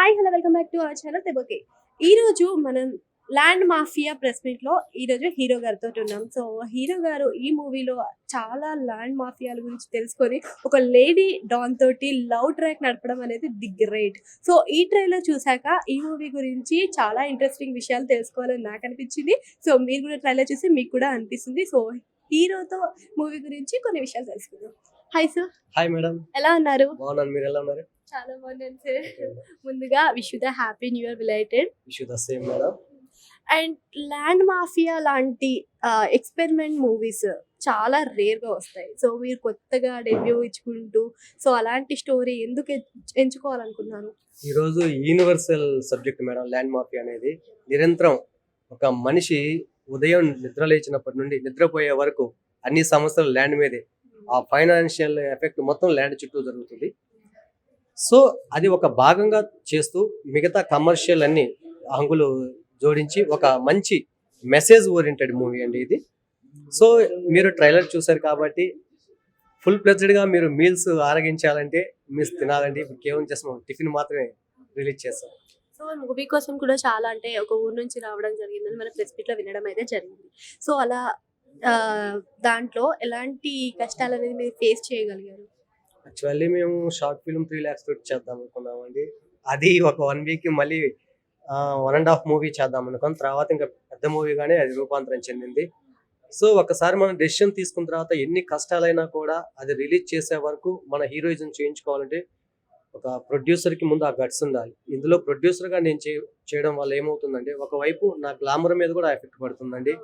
Hi hello welcome back to our channel తెబోకే ఈ రోజు మనం ల్యాండ్ మాఫియా ప్రెస్ మీట్లో ఈ రోజు హీరో గారితో ఉన్నాం. సో హీరో గారు ఈ మూవీలో చాలా ల్యాండ్ మాఫియాల గురించి తెలుసుకొని ఒక లేడీ డాన్ తోటి లవ్ ట్రాక్ నడపడం అనేది ది గ్రేట్ సో ఈ ట్రైలర్ చూసాక ఈ మూవీ గురించి చాలా ఇంట్రెస్టింగ్ విషయాలు తెలుసుకోవాలని నాకు అనిపించింది. సో మీరు కూడా ట్రైలర్ చూసి మీకు కూడా అనిపిస్తుంది. సో హీరోతో మూవీ గురించి కొన్ని విషయాలు తెలుసుకుందాం. హాయ్ సార్ హాయ్ మేడం ఎలా ఉన్నారు? బాగున్నాను. మీరు ఎలా ఉన్నారు? చాలా బాగున్నాను సార్ ముందుగా wish the happy new year related wish the same madam. And land mafia లాంటి ఎక్స్పెరిమెంట్ మూవీస్ చాలా రేర్గా వస్తాయి. సో మీరు కొత్తగా డెబ్యూ ఇచ్చుకుంటూ సో అలాంటి స్టోరీ ఎందుకు ఎంచు- ఎంచుకోవాలనుకున్నాను ఈరోజు యూనివర్సల్ సబ్జెక్ట్ మేడం ల్యాండ్ మాఫీ అనేది. నిరంతరం ఒక మనిషి ఉదయం నిద్ర లేచినప్పటి నుండి నిద్రపోయే వరకు అన్ని సమస్యలు ల్యాండ్ మీదే. ఆ ఫైనాన్షియల్ ఎఫెక్ట్ మొత్తం ల్యాండ్ చుట్టూ జరుగుతుంది. సో అది ఒక భాగంగా చేస్తూ మిగతా కమర్షియల్ అన్ని అంగులు జోడించి ఒక మంచి మెసేజ్ ఓరియంటెడ్ మూవీ అండి ఇది. సో మీరు ట్రైలర్ చూసారు కాబట్టి ఫుల్గా మీరు మీల్స్ ఆరగించాలంటే మీల్స్ తినాలంటే ఇప్పుడు కేవలం జస్ట్ టిఫిన్ మాత్రమే రిలీజ్ చేస్తాం. సో మూవీ కోసం కూడా చాలా అంటే ఒక ఊరు నుంచి రావడం జరిగిందని మన ప్రెస్లో వినడం అయితే జరిగింది. సో అలా ఆ, దాంట్లో ఎలాంటి కష్టాలు అనేది మీరు ఫేస్ చేయగలిగారు? యాక్చువల్లీ మేము షార్ట్ ఫిల్మ్ త్రీ ల్యాక్స్ తోటి చేద్దాం అనుకున్నామండి. అది ఒక వన్ వీక్ మళ్ళీ వన్ అండ్ హాఫ్ మూవీ చేద్దాం అనుకున్న. తర్వాత ఇంకా పెద్ద మూవీగానే అది రూపాంతరం చెందింది. సో ఒకసారి మనం డెసిషన్ తీసుకున్న తర్వాత ఎన్ని కష్టాలైనా కూడా అది రిలీజ్ చేసే వరకు మన హీరోయిజం చేయించుకోవాలంటే ఒక ప్రొడ్యూసర్కి ముందు ఆ గట్స్ ఉండాలి. ఇందులో ప్రొడ్యూసర్గా నేను చే- చేయడం వల్ల ఏమవుతుందంటే ఒకవైపు నా గ్లామర్ మీద కూడా ఎఫెక్ట్ పడుతుందండి.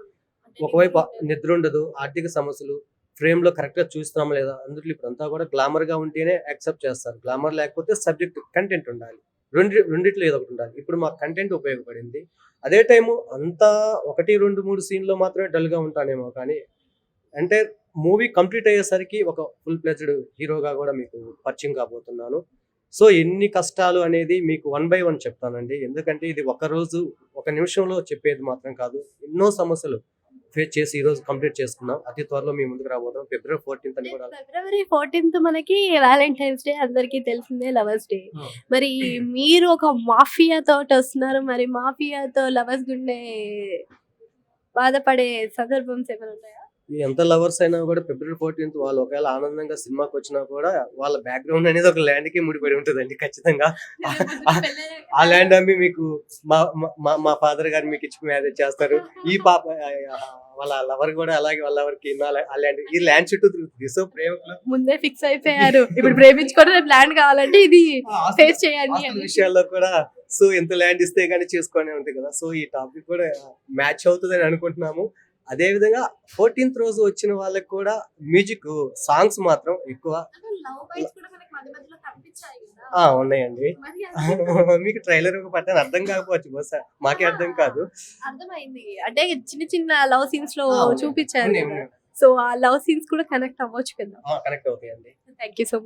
ఒకవైపు నిద్ర ఉండదు ఆర్థిక సమస్యలు ఫ్రేమ్లో కరెక్ట్గా చూస్తున్నాం చూస్తున్నామా లేదా అందులో ఇప్పుడు అంతా కూడా గ్లామర్గా ఉంటేనే యాక్సెప్ట్ చేస్తారు. గ్లామర్ లేకపోతే సబ్జెక్ట్ కంటెంట్ ఉండాలి. రెండు రెండిట్లో ఏదో ఒకటి ఉండాలి. ఇప్పుడు మా కంటెంట్ ఉపయోగపడింది. అదే టైము అంతా ఒకటి రెండు మూడు సీన్లో మాత్రమే డల్గా ఉంటానేమో కానీ అంటే మూవీ కంప్లీట్ అయ్యేసరికి ఒక ఫుల్ ప్లెజ్డ్ హీరోగా కూడా మీకు పరిచయం కాబోతున్నాను. సో ఎన్ని కష్టాలు అనేది మీకు వన్ బై వన్ చెప్తానండి. ఎందుకంటే ఇది ఒక రోజు ఒక నిమిషంలో చెప్పేది మాత్రం కాదు. ఎన్నో సమస్యలు. ఫేస్ చేసి ఈ రోజు కంప్లీట్ చేసుకున్నాం అతి త్వరలో మీ ముందుకు రాబోతున్నాం ఫిబ్రవరి ఫోర్టీన్త్ అని కూడా ఫిబ్రవరి ఫోర్టీన్త్ మనకి వ్యాలంటైన్స్ డే అందరికీ తెలిసిందే లవర్స్ డే. మరి మీరు ఒక మాఫియా తోటి వస్తున్నారు. మరి మాఫియాతో లవర్స్ గుండె బాధపడే సందర్భం ఏమైనా ఉన్నాయా? ఎంత లవర్స్ అయినా కూడా ఫిబ్రవరి ఫోర్టీన్త్ వాళ్ళు ఒకవేళ ఆనందంగా సినిమాకి వచ్చినా కూడా వాళ్ళ బ్యాక్గ్రౌండ్ అనేది ఒక ల్యాండ్కి ముడిపడి ఉంటుందండి ఖచ్చితంగా. ఆ ల్యాండ్ అమ్మి మీకు మా మా- మా ఫాదర్ గారు మీకు ఇచ్చి మ్యారేజ్ చేస్తారు. ఈ పాప వాళ్ళ లవర్ కూడా అలాగే వాళ్ళ లవర్కి ఆ ల్యాండ్ ఈ ల్యాండ్ చుట్టూ తిరుగుతుంది. సో ప్రేమకులు ముందే ఫిక్స్ అయిపోయారు. ఇప్పుడు ప్రేమించుకొని ప్లాన్ కావాలంటే ఇది ఫేస్ చేయండి. విషయాల్లో కూడా సో ఎంత ల్యాండ్ ఇస్తే గానీ చేసుకొని ఉంటుంది కదా. సో ఈ టాపిక్ కూడా మ్యాచ్ అవుతుందని అనుకుంటున్నాము. అదే విధంగా ఫోర్టీన్త్ రోజు వచ్చిన వాళ్ళకి కూడా మ్యూజిక్ సాంగ్స్ మాత్రం ఎక్కువ ఉన్నాయండి. మీకు ట్రైలర్ ఒక పట్టాను అర్థం కాకపోవచ్చు బహుశా. మాకే అర్థం కాదు. అర్థమైంది. అంటే చిన్న చిన్న లవ్ సీన్స్లో. చూపించారు. సో ఆ లవ్ సీన్స్ కూడా కనెక్ట్ అవ్వచ్చు కదా. కనెక్ట్ అవుతాయండి. Thank you so